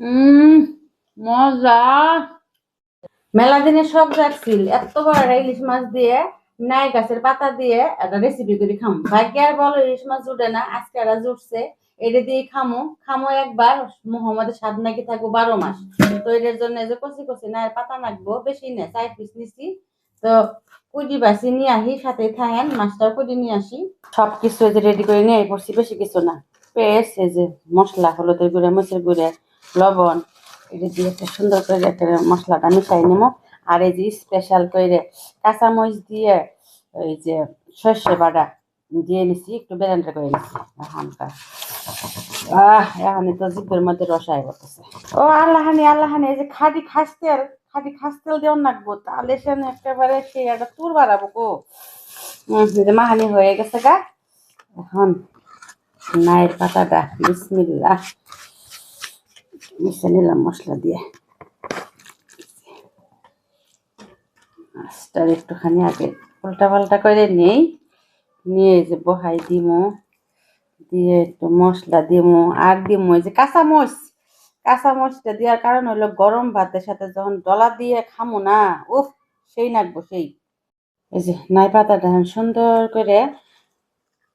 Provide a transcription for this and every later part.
উম, মজা। মেলা দিনে শখ রাখছিল এত বড় ইলিশ মাছ দিয়ে, নাই গাছের পাতা দিয়ে একটা রেসিপি করে খামো। ভাগ্য আর বলো, ইলিশ মাছ জুটে না, আজকে এরা জুটছে। এটা দিয়ে খামো। খামো একবার মোহাম্মদের স্বাদ নাকি থাকব বারো মাস। তো এটার জন্য যে কচি কচি না পাতা নাকবো, বেশি না, চার পিস নিছি। তো কুটি বাসি নিয়ে আসি সাথে থাকেন, মাছটাও কুটি নিয়ে আসি। সব কিছু রেডি করে নিয়ে পড়ছি, বেশি কিছু না। পেস্ট এই যে মশলা, হলুদের গুঁড়ে, মরিচের গুঁড়ে লবণ এটা দিয়ে একটা সুন্দর করে একটা মশলাটা মিশাই নেব আর এই যে স্পেশাল করে কাঁচামরিচ দিয়ে ওই যে সর্ষে বাটা দিয়ে নিছি, একটু বেরেন্ডা করে নিছি। এখনকার আহ, এখন তো জিভের মধ্যে রসায় বলতেছে ও আল্লাহানি আল্লাহানি এই যে খাদি খাটি খাসতেল খাটি খাসতেল দেওয়ার নাকবো তাহলে সে একেবারে সে একটা তুর বাড়াবো গো মাহানি হয়ে গেছে গা। এখন নায়ের পাতাটা, বিসমিল্লাহ। মিশে নিলাম মশলা দিয়ে মাছটার একটুখানি আগে উল্টা পাল্টা করে নেই নিয়ে যে বহাই দিমো দিয়ে একটু মশলা দিমো আর দিমো এই যে কাঁচা মরিচ কাঁচা মরিচটা দেওয়ার কারণ হলো গরম ভাতের সাথে যখন ডলা দিয়ে খামো না উফ সেই নাকবো সেই এই যে নাই পাতাটা সুন্দর করে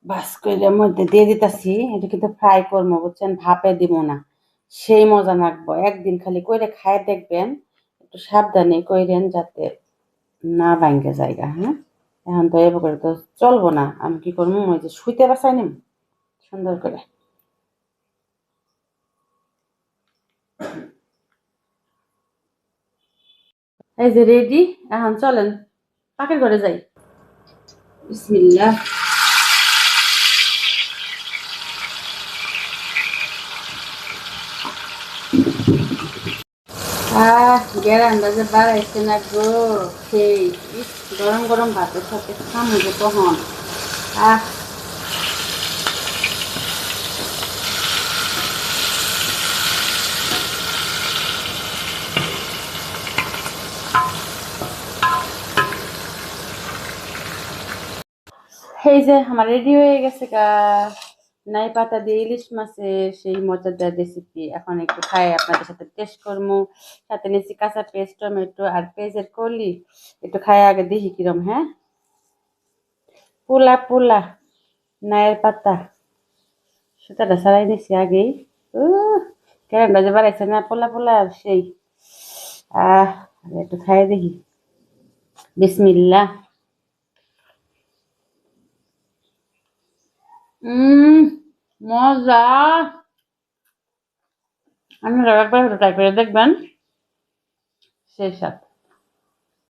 বাস করে মধ্যে দিয়ে দিতেছি এটা কিন্তু ফ্রাই করব বুঝছেন ভাপে দিব না সেই মজা নাকবো। একদিন খালি কইরে খায় দেখবেন, একটু সাবধানে কইরেন যাতে না ভাঙ্গে জায়গা হ্যাঁ? এখন তো এবার করে তো চলবো না। আমি কি করব? ওই যে শুইতে বাসাই নিম, সুন্দর করে। এই যে রেডি, এখন চলেন, পাকের ঘরে যাই। বিসমিল্লাহ। আহ গ্যারান্ডা যে বাড়াইছে না গো, সেই গরম গরম ভাতের সাথে খামো যে তখন আহ। এই যে, আমার রেডি হয়ে গেছে গা। নাই পাতা দিয়ে ইলিশ মাছের সেই মজাদার রেসিপি এখন একটু খাই, আপনাদের সাথে টেস্ট করব সাথে নিচ্ছি কাঁচা পেস্ট টমেটো আর পেঁয়াজের কলি। একটু খাই আগে, দেখি কিরম হ্যাঁ? পোলা পোলা, নায়ের পাতা। সুতাটা ছাড়াই নিছি আগেই। কেরানটা যে বাড়াইছে না, পোলা পোলা সেই। আহ একটু খাই দেখি। বিসমিল্লা উম মজা। আপনারা একবার ট্রাই করে দেখবেন। সেই সাথে।